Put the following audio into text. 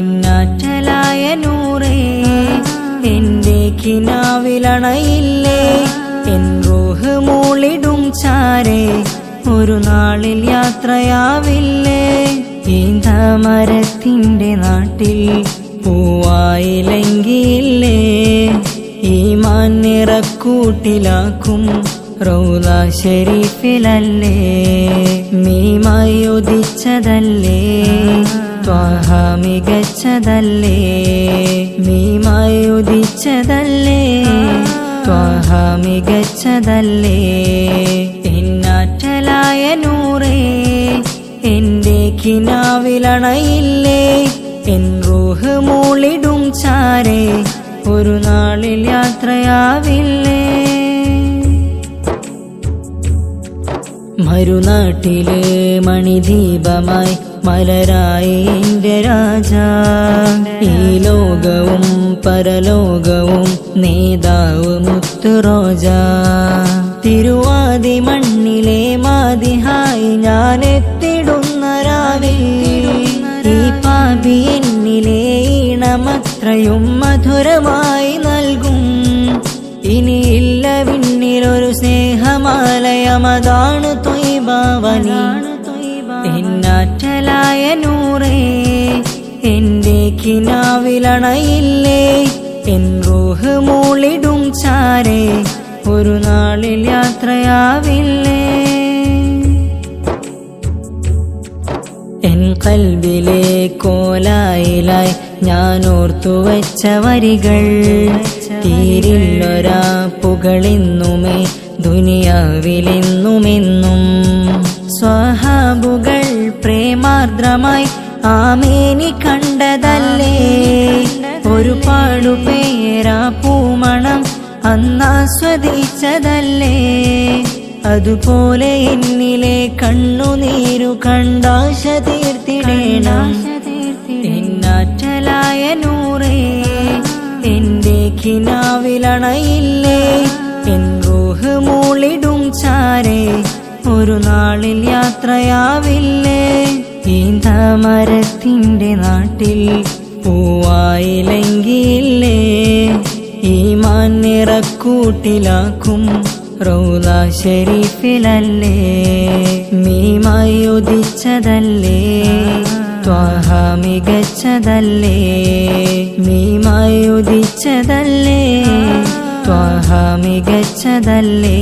നിന്നാറ്റലായ നൂറേ എന്റെ കിനാവിലണയില്ലേ എൻ റോഹ് മൂളിടും ചാരേ ഒരു നാളിൽ യാത്രയാവില്ലേ ഈന്താമരത്തിന്റെ നാട്ടിൽ പൂവായില്ലെങ്കിലേ ഈമാൻ നിറക്കൂട്ടിലാക്കും റൗദ ഷെരീഫിലല്ലേ മീമായി ഉദിച്ചതല്ലേ ത്വാഹ മികച്ചതല്ലേ മീമായി ഉദിച്ചതല്ലേ? ത്വാഹ മികച്ചതല്ലേ എന്നാറ്റലായ നൂറേ എന്റെ കിനാവിലണയില്ലേ? എൻ റൂഹ് മൂളിടും ചാരേ ഒരു നാളിൽ യാത്രയാവില്ലേ? മരുനാട്ടിൽ മണിദീപമായി മലരായി എന്റെ രാജ. ഈ ലോകവും പരലോകവും നേതാവ് മുത്തുറോജ തിരുവാതി മണ്ണിലെ മാതിഹായി ഞാൻ എത്തിടുന്ന രാവിൽ ഈ പാപി എന്നിലെ ഈണമത്രയും മധുരമായി സ്നേഹമാലയമതാണ് തൊയ്ബാവനി എന്നാറ്റലായ നൂറേ എന്റെ കിനാവിലണയില്ലേ? എൻ റൂഹ് മൂളിടും ചാരേ ഒരു നാളിൽ യാത്രയാവില്ലേ? എൻ കൽബിലെ കോലായിലായി ഞാൻ ഓർത്തു വെച്ച വരികൾ. തീരില്ലൊരാ പുകളിന്നുമേ ദുനിയാവിലെന്നുമെന്നും സ്വഹാബുകൾ പ്രേമാർദ്രമായി ആമേനി കണ്ടതല്ലേ? ഒരുപാടു പേരാ പൂമണം അന്നാസ്വദിച്ചതല്ലേ? അതുപോലെ എന്നിലെ കണ്ണുനീരു കണ്ടാശ തീർത്തിടേണം. എന്നാറ്റലായ നൂറേ എന്റെ കിനാവിലണയില്ലേ? എൻ മൂളിടും ചാരേ. ഒരു നാളിൽ യാത്രയാവില്ലേ? ഈന്തമരത്തിന്റെ നാട്ടിൽ പൂവായിലെങ്കിലേ ഈ മണ്ണിറക്കൂട്ടിലാക്കും റൗല ഷെരീഫിലല്ലേ. മീമായി ഉദിച്ചതല്ലേ? ത്വാഹ മികച്ചതല്ലേ? മീമായി ഉദിച്ചതല്ലേ? ത്വാഹ മികച്ചതല്ലേ